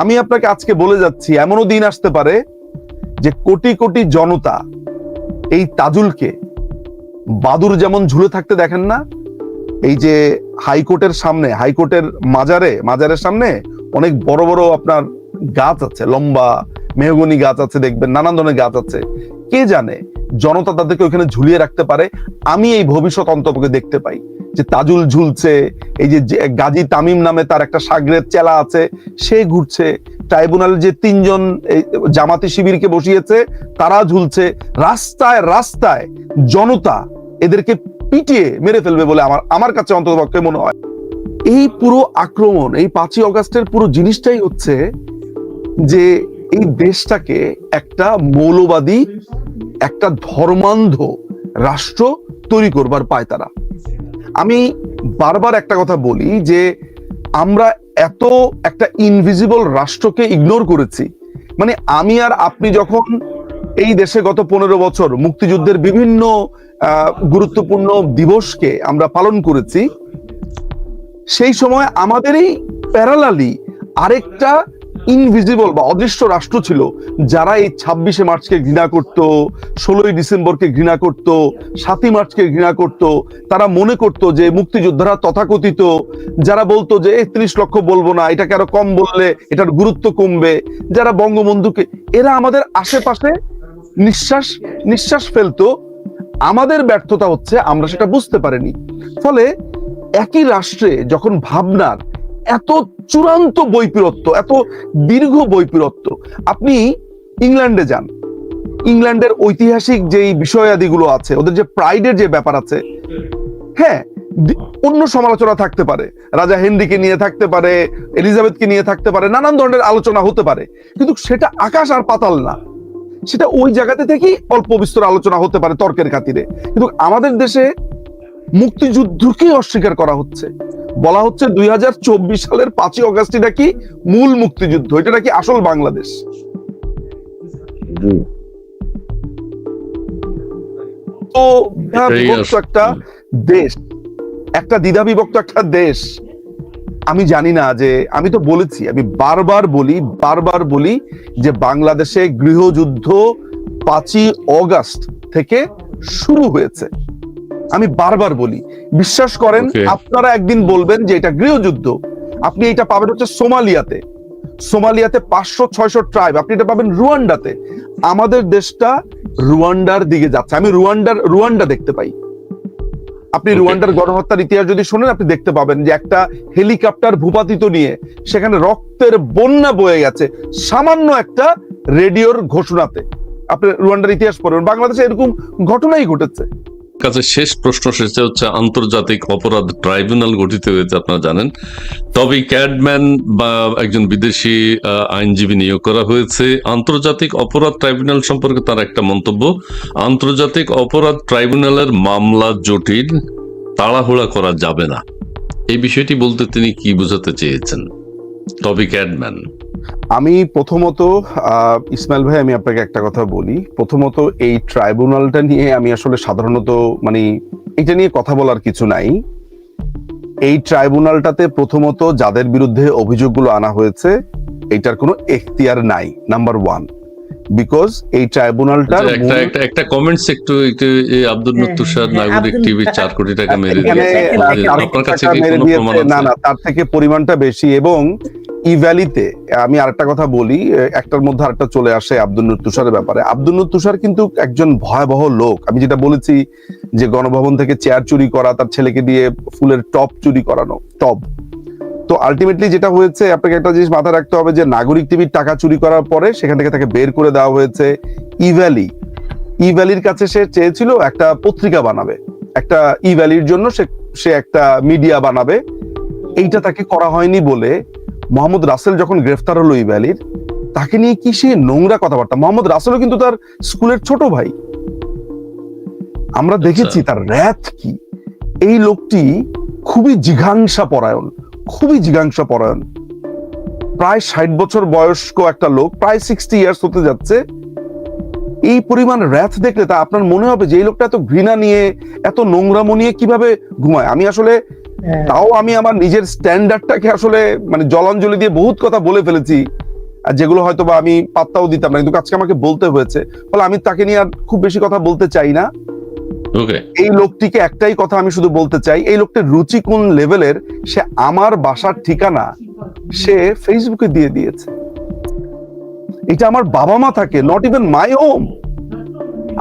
আমি আপনাকে আজকে বলে যাচ্ছি, এমনও দিন আসতে পারে যে কোটি কোটি জনতা এই তাজুলকে বাদুর যেমন ঝুলে থাকতে দেখেন না, এই যে হাইকোর্টের সামনে, হাইকোর্টের মাজারে, মাজারের সামনে অনেক বড় বড় আপনার গাছ আছে, লম্বা মেহগনি গাছ আছে দেখবেন, নানান ধরনের গাছ আছে। কে জানে, জনতা তাদেরকে ওখানে ঝুলিয়ে রাখতে পারে, আমি এই ভবিষ্যৎ অন্তপকে দেখতে পাই। যে তাজুল ঝুলছে, এই যে গাজী তামিম নামে তার একটা সাগরের চেলা আছে, সে ঘুরছে। ট্রাইব্যুনালের যে তিনজন জামাতি শিবিরকে বসিয়েছে, তারা ঝুলছে। রাস্তায় রাস্তায় জনতা এদেরকে পিটিয়ে মেরে ফেলবে বলে আমার আমার কাছে অন্ততপক্ষে মনে হয়। এই পুরো আক্রমণ, এই পাঁচই অগাস্টের পুরো জিনিসটাই হচ্ছে যে এই দেশটাকে একটা মৌলবাদী, একটা ধর্মান্ধ রাষ্ট্র তৈরি করবার পায় তারা। আমি বারবার একটা কথা বলি যে আমরা এত একটা ইনভিজিবল রাষ্ট্রকে ইগনোর করেছি। মানে আমি আর আপনি যখন এই দেশে গত পনেরো বছর মুক্তিযুদ্ধের বিভিন্ন গুরুত্বপূর্ণ দিবসকে আমরা পালন করেছি, সেই সময় আমাদেরই প্যারালালি আরেকটা ইনভিজিবল বা অদৃশ্য রাষ্ট্র ছিল, যারা এই ছাব্বিশে মার্চকে ঘৃণা করত, ষোলোই ডিসেম্বরকে ঘৃণা করত, সাতই মার্চকে ঘৃণা করত, তারা মনে করত যে মুক্তিযোদ্ধারা তথাকথিত, যারা বলতো যে একত্রিশ লক্ষ বলব না, এটাকে আরও কম বললে এটার গুরুত্ব কমবে। যারা বঙ্গবন্ধুকে, এরা আমাদের আশেপাশে নিঃশ্বাস নিঃশ্বাস ফেলতো। আমাদের ব্যর্থতা হচ্ছে, আমরা সেটা বুঝতে পারিনি। ফলে একই রাষ্ট্রে যখন ভাবনার এত চূড়ান্ত বৈপরত্য, এত দীর্ঘ বৈপরত্য। আপনি ইংল্যান্ডে যান। ইংল্যান্ডের ঐতিহাসিক যেই বিষয়াদিগুলো আছে, ওদের যে প্রাইডের যে ব্যাপার আছে হ্যাঁ অন্য সমালোচনা থাকতে পারে। রাজা হেনরিকে নিয়ে থাকতে পারে, এলিজাবেথকে নিয়ে থাকতে পারে, নানান ধরনের আলোচনা হতে পারে। কিন্তু সেটা আকাশ আর পাতাল না। সেটা ওই জায়গাতে থেকেই অল্প বিস্তর আলোচনা হতে পারে তর্কের খাতিরে। কিন্তু আমাদের দেশে মুক্তিযুদ্ধকে অস্বীকার করা হচ্ছে। বলা হচ্ছে দুই হাজার চব্বিশ সালের পাঁচই অগাস্ট নাকি মূল মুক্তিযুদ্ধ। এটা নাকি আসল বাংলাদেশ? তো বিভক্ত একটা দেশ একটা দ্বিধা বিভক্ত একটা দেশ। আমি জানি না যে আমি তো বলেছি আমি বারবার বলি বারবার বলি যে বাংলাদেশে গৃহযুদ্ধ পাঁচই অগাস্ট থেকে শুরু হয়েছে। আমি বারবার বলি বিশ্বাস করেন আপনারা একদিন বলবেন যে এটা গৃহযুদ্ধ। আপনি এটা পাবেন হচ্ছে সোমালিয়াতে। সোমালিয়াতে পাঁচশো ছয়শো ট্রাইব আপনি এটা পাবেন রুয়ান্ডাতে। আমাদের দেশটা রুয়ান্ডার দিকে যাচ্ছে। আমি রুয়ান্ডার রুয়ান্ডা দেখতে পাই। আপনি রুয়ান্ডার গণহত্যার ইতিহাস যদি শোনেন আপনি দেখতে পাবেন যে একটা হেলিকপ্টার ভূপাতিত নিয়ে সেখানে রক্তের বন্যা বয়ে গেছে সামান্য একটা রেডিওর ঘোষণাতে। আপনি রুয়ান্ডার ইতিহাস পড়বেন বাংলাদেশে এরকম ঘটনাই ঘটেছে। কাছে শেষ প্রশ্ন, সেটা হচ্ছে আন্তর্জাতিক অপরাধ ট্রাইব্যুনাল গঠিত হয়েছে, আপনারা জানেন। তবে ক্যাডম্যান বা একজন বিদেশি আইনজীবী নিয়োগ করা হয়েছে। আন্তর্জাতিক অপরাধ ট্রাইব্যুনাল সম্পর্কে তার একটা মন্তব্য, আন্তর্জাতিক অপরাধ ট্রাইব্যুনালের মামলা জটিল, তাড়াহুড়া করা যাবে না। এই বিষয়টি বলতে তিনি কি বোঝাতে চেয়েছেন? তবে ক্যাডম্যান। আমি প্রথমত আহ, ইসমাইল ভাই আমি আপনাকে একটা কথা বলি। প্রথমত এই ট্রাইব্যুনালটা নিয়ে আমি আসলে সাধারণত মানে এটা নিয়ে কথা বলার কিছু নাই। এই ট্রাইব্যুনালটাতে প্রথমত যাদের বিরুদ্ধে অভিযোগগুলো আনা হয়েছে এটার কোনো এখতিয়ার নাই নাম্বার ওয়ান। বিকজ এই ট্রাইব্যুনালটার আচ্ছা, একটা একটা একটা কমেন্টস একটু একটু আব্দুল হ্যাঁ, নত্তুর হ্যাঁ, নাগরিক টিভি চার কোটি টাকা মেরে দিয়েছে। আপনার কাছে কি কোনো প্রমাণ না না তার থেকে পরিমাণটা বেশি এবং ইভ্যালিতে আমি আরেকটা কথা বলি একটার মধ্যে আরেকটা চলে আসে আব্দুল নুর তুষারের ব্যাপারে। আব্দুল নুর তুষার কিন্তু একজন ভয়াবহ লোক। আমি যেটা বলেছি যে গণভবন থেকে চেয়ার চুরি করা, তার ছেলেকে দিয়ে ফুলের টপ চুরি করানো টপ তো আলটিমেটলি যেটা হয়েছে, আপনাকে একটা জিনিস মাথায় রাখতে হবে যে নাগরিক টিভির টাকা চুরি করার পরে সেখান থেকে তাকে বের করে দেওয়া হয়েছে ইভ্যালি। ইভ্যালির কাছে সে চেয়েছিল একটা পত্রিকা বানাবে। একটা ইভ্যালির জন্য সে সে একটা মিডিয়া বানাবে। এইটা তাকে করা হয়নি বলে মোহাম্মদ রাসেল যখন গ্রেফতার হলো ইভ্যালির তাকে নিয়ে কি সে নোংরা কথাবার্তা? মোহাম্মদ রাসেলও কিন্তু তার স্কুলের ছোট ভাই। আমরা দেখেছি তার র্যাথ কি। এই লোকটি খুবই জিঘাংসা পরায়ণ খুবই জিঘাংসা পরায়ণ প্রায় ষাট বছর বয়স্ক একটা লোক প্রায় সিক্সটি ইয়ার্স হতে যাচ্ছে। এই পরিমাণ র্যাথ দেখলে তা আপনার মনে হবে যে এই লোকটা এত ঘৃণা নিয়ে এত নোংরামো নিয়ে কীভাবে ঘুমায়? আমি আসলে তাও আমি আমার নিজের স্ট্যান্ডার্ডটাকে আসলে মানে জলাঞ্জলি দিয়ে বহুত কথা বলে ফেলেছি। আর যেগুলো হয়তো বা আমি পাত্তাও দিতাম না কিন্তু আজকে আমাকে বলতে হয়েছে। ফলে আমি তাকে নিয়ে আর খুব বেশি কথা বলতে চাই না। এই লোকটিকে একটাই কথা আমি শুধু বলতে চাই এই লোকটির রুচি কোন লেভেলের সে আমার বাসার ঠিকানা সে ফেসবুকে দিয়ে দিয়েছে। এটা আমার বাবা মা থাকে নট ইভেন মাই হোম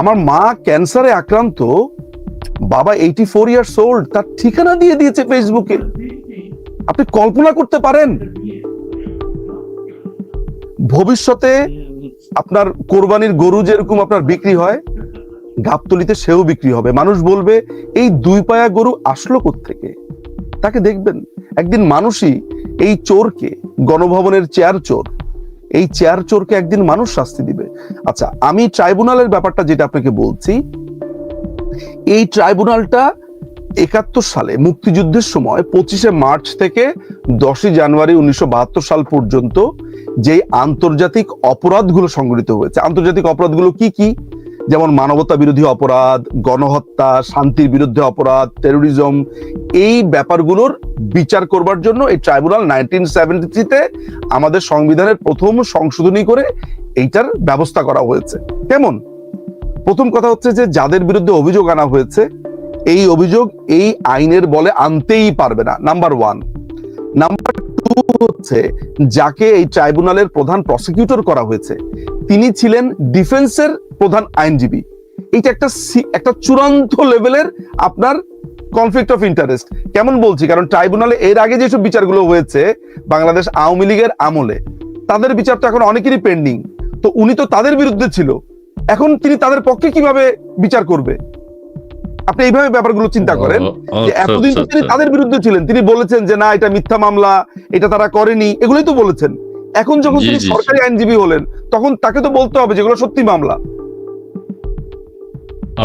আমার মা ক্যান্সারে আক্রান্ত বাবা এইটি ফোর ইয়ার্স ওল্ড তার ঠিকানা দিয়ে দিয়েছে ফেসবুকে আপনি কল্পনা করতে পারেন? ভবিষ্যতে আপনার কোরবানির গরু যেরকম আপনার বিক্রি হয়, গাবতলিতে সেও বিক্রি হবে। মানুষ বলবে, এই দুই পায়া গরু আসলো থেকে তাকে দেখবেন। একদিন মানুষই এই চোরকে, গণভবনের চেয়ার চোর, এই চেয়ার চোরকে একদিন মানুষ শাস্তি দিবে। আচ্ছা আমি ট্রাইব্যুনালের ব্যাপারটা যেটা আপনাকে বলছি এই ট্রাইব্যুনালটা একাত্তর সালে মুক্তিযুদ্ধের সময় পঁচিশে মার্চ থেকে দশই জানুয়ারি উনিশশো বাহাত্তর সাল পর্যন্ত যে আন্তর্জাতিক অপরাধগুলো সংঘটিত হয়েছে, আন্তর্জাতিক অপরাধগুলো কি কি? যেমন মানবতা বিরোধী অপরাধ, গণহত্যা, শান্তির বিরুদ্ধে অপরাধ টেরোরিজম এই ব্যাপারগুলোর বিচার করবার জন্য এই ট্রাইব্যুনাল নাইনটিন সেভেন্টি থ্রিতে আমাদের সংবিধানের প্রথম সংশোধনী করে এইটার ব্যবস্থা করা হয়েছে। কেমন? প্রথম কথা হচ্ছে যে যাদের বিরুদ্ধে অভিযোগ আনা হয়েছে, এই অভিযোগ এই আইনের বলে আনতেই পারবে না। নাম্বার ওয়ান নাম্বার টু হচ্ছে, যাকে এই ট্রাইব্যুনালের প্রধান প্রসিকিউটর করা হয়েছে, তিনি ছিলেন ডিফেন্সের প্রধান আইনজীবী। এটা একটা একটা চূড়ান্ত লেভেলের আপনার কনফ্লিক্ট অফ ইন্টারেস্ট কেমন বলছি? কারণ ট্রাইব্যুনালে এর আগে যেসব বিচারগুলো হয়েছে, বাংলাদেশ আওয়ামী লীগের আমলে, তাদের বিচার তো এখন অনেকেরই পেন্ডিং তো উনি তো তাদের বিরুদ্ধে ছিল। এখন তিনি তাদের পক্ষে কীভাবে বিচার করবে? আপনি এইভাবে ব্যাপারগুলো চিন্তা করেন যে আচ্ছা, এতদিন তো আচ্ছা, তিনি আচ্ছা। তাদের বিরুদ্ধে ছিলেন। তিনি বলেছেন যে না এটা মিথ্যা মামলা এটা তারা করেনি। এগুলোই তো বলেছেন। এখন যখন তিনি। সরকারি আইনজীবী হলেন তখন তাকে তো বলতে হবে যেগুলো সত্যি মামলা।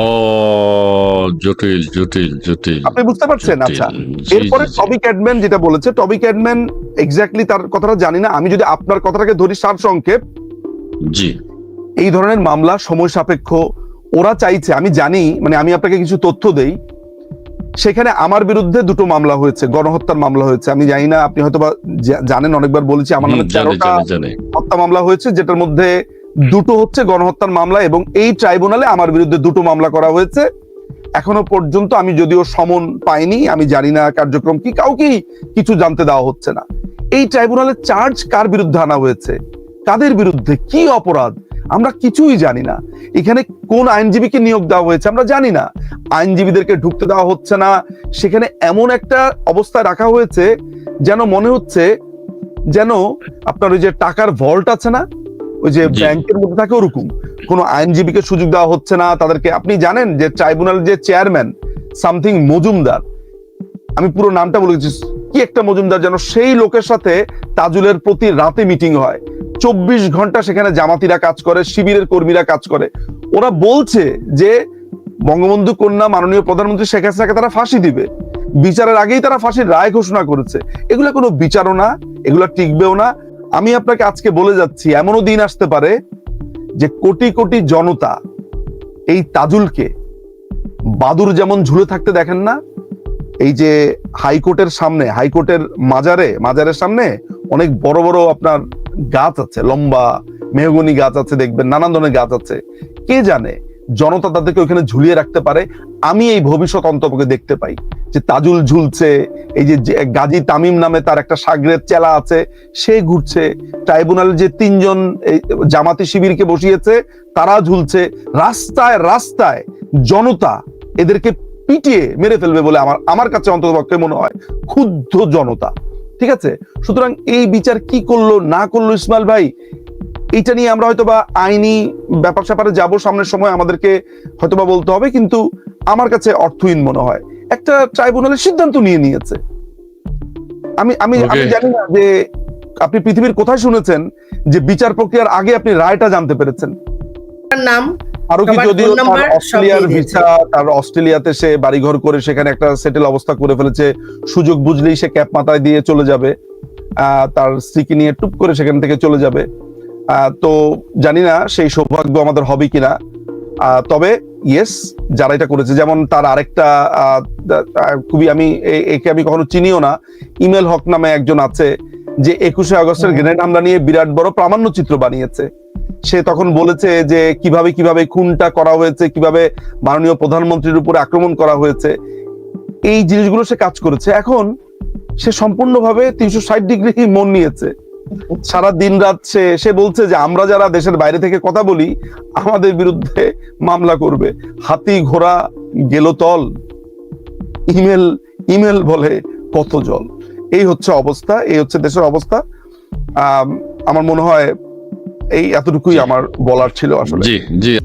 ও জটিল জটিল জটিল। আপনি বুঝতে পারছেন? আচ্ছা। এরপরে। টবি ক্যাডম্যান যেটা বলেছে টবি ক্যাডম্যান এক্স্যাক্টলি তার কথাটা জানি না। আমি যদি আপনার কথাটাকে ধরি সার সংক্ষেপ জি। এই ধরনের মামলা সময় সাপেক্ষ ওরা চাইছে আমি জানি মানে আমি আপনাকে কিছু তথ্য দেই সেখানে আমার বিরুদ্ধে দুটো মামলা হয়েছে গণহত্যার মামলা হয়েছে আমি জানি না আপনি হয়তো জানেন অনেকবার বলেছি আমার নামে তেরোটা হত্যা মামলা হয়েছে যেটার মধ্যে দুটো হচ্ছে গণহত্যার মামলা এবং এই ট্রাইব্যুনালে আমার বিরুদ্ধে দুটো মামলা করা হয়েছে। এখনও পর্যন্ত আমি যদিও সমন পাইনি আমি জানি না কার্যক্রম কি কাউকেই কিছু জানতে দেওয়া হচ্ছে না। এই ট্রাইব্যুনালের চার্জ কার বিরুদ্ধে আনা হয়েছে? কাদের বিরুদ্ধে? কি অপরাধ? আমরা কিছুই জানি না। এখানে কোন আইনজীবীকে নিয়োগ দেওয়া হয়েছে আমরা জানি না। আইনজীবীদেরকে ঢুকতে দেওয়া হচ্ছে না। সেখানে এমন একটা অবস্থায় রাখা হয়েছে যেন মনে হচ্ছে যেন আপনার ওই যে টাকার ভল্ট আছে না ওই যে ব্যাংকের মধ্যে থাকে ওরকম। কোন আইনজীবীকে সুযোগ দেওয়া হচ্ছে না। তাদেরকে আপনি জানেন যে ট্রাইব্যুনাল যে চেয়ারম্যান সামথিং মজুমদার আমি পুরো নামটা বলেছি কি একটা মজুমদার যেন সেই লোকের সাথে তাজুলের প্রতি রাতে মিটিং হয়। চব্বিশ ঘণ্টা সেখানে জামাতিরা কাজ করে, শিবিরের কর্মীরা কাজ করে। ওরা বলছে যে, বঙ্গবন্ধু কন্যা মাননীয় প্রধানমন্ত্রী শেখ হাসিনাকে তারা ফাঁসি দিবে। বিচারের আগেই তারা ফাঁসির রায় ঘোষণা করেছে। এগুলো কোনো বিচারও না, এগুলা টিকবেও না। আমি আপনাকে আজকে বলে যাচ্ছি, এমনও দিন আসতে পারে যে কোটি কোটি জনতা এই তাজুলকে বাদুর যেমন ঝুলে থাকতে দেখেন না, এই যে হাইকোর্টের সামনে, হাইকোর্টের মাজারে, মাজারের সামনে অনেক বড় বড় আপনার গাছ আছে, লম্বা, মেহগনি গাছ আছে দেখবেন, নানান ধরনের গাছ আছে। কে জানে, জনতা তাদেরকে ওখানে ঝুলিয়ে রাখতে পারে? আমি এই ভবিষ্যৎ অন্তপকে দেখতে পাই যে তাজুল ঝুলছে, এই যে, গাজী তামিম নামে তার একটা সাগরের চেলা আছে, সে ঘুরছে। ট্রাইব্যুনালে যে তিনজন, এই, জামাতি শিবিরকে বসিয়েছে, তারা ঝুলছে। রাস্তায় রাস্তায় জনতা এদেরকে পিটিয়ে মেরে ফেলবে বলে আমার আমার কাছে অন্ততপক্ষে মনে হয়, ক্ষুব্ধ জনতা। ঠিক আছে? সুতরাং এই বিচার কি করল না করল ইসমাইল ভাই এইটা নিয়ে আমরা হয়তোবা আইনি ব্যাপার স্যাপারে যাব সামনের সময় আমাদেরকে হয়তোবা বলতে হবে কিন্তু আমার কাছে অর্থহীন মনে হয়। একটা ট্রাইব্যুনালের সিদ্ধান্ত নিয়ে নিয়েছে। আমি আমি আমি. জানি না যে আপনি পৃথিবীর কোথায় শুনেছেন যে বিচার প্রক্রিয়ার আগে আপনি রায়টা জানতে পেরেছেন। তার নাম? আরও কি যদিও তার অস্ট্রেলিয়ার ভিসা তার অস্ট্রেলিয়াতে সে বাড়িঘর করে সেখানে একটা সেটেল অবস্থা করে ফেলেছে। সুযোগ বুঝলেই সে ক্যাপ মাথায় দিয়ে চলে যাবে। তার স্ত্রীকে নিয়ে টুপ করে সেখান থেকে চলে যাবে। তো জানি না সেই সৌভাগ্য আমাদের হবে কিনা। তবে ইয়েস যারা এটা করেছে যেমন তার আরেকটা আহ, খুবই আমি একে আমি কখনো চিনিও না। ইমেল হক নামে একজন আছে যে একুশে আগস্টের গ্রেনেড হামলা নিয়ে বিরাট বড় প্রামাণ্য চিত্র বানিয়েছে। সে তখন বলেছে যে কীভাবে কীভাবে খুনটা করা হয়েছে কীভাবে মাননীয় প্রধানমন্ত্রীর উপরে আক্রমণ করা হয়েছে এই জিনিসগুলো সে কাজ করেছে। এখন সে সম্পূর্ণভাবে তিনশো ষাট ডিগ্রি মন নিয়েছে। সারা দিন রাত সে সে বলছে যে আমরা যারা দেশের বাইরে থেকে কথা বলি আমাদের বিরুদ্ধে মামলা করবে। হাতি ঘোড়া গেল তল ইমেল ইমেল বলে কত জল এই হচ্ছে অবস্থা এই হচ্ছে দেশের অবস্থা। আম, আমার মনে হয় এই এতটুকুই আমার বলার ছিল আসলে। জি জি।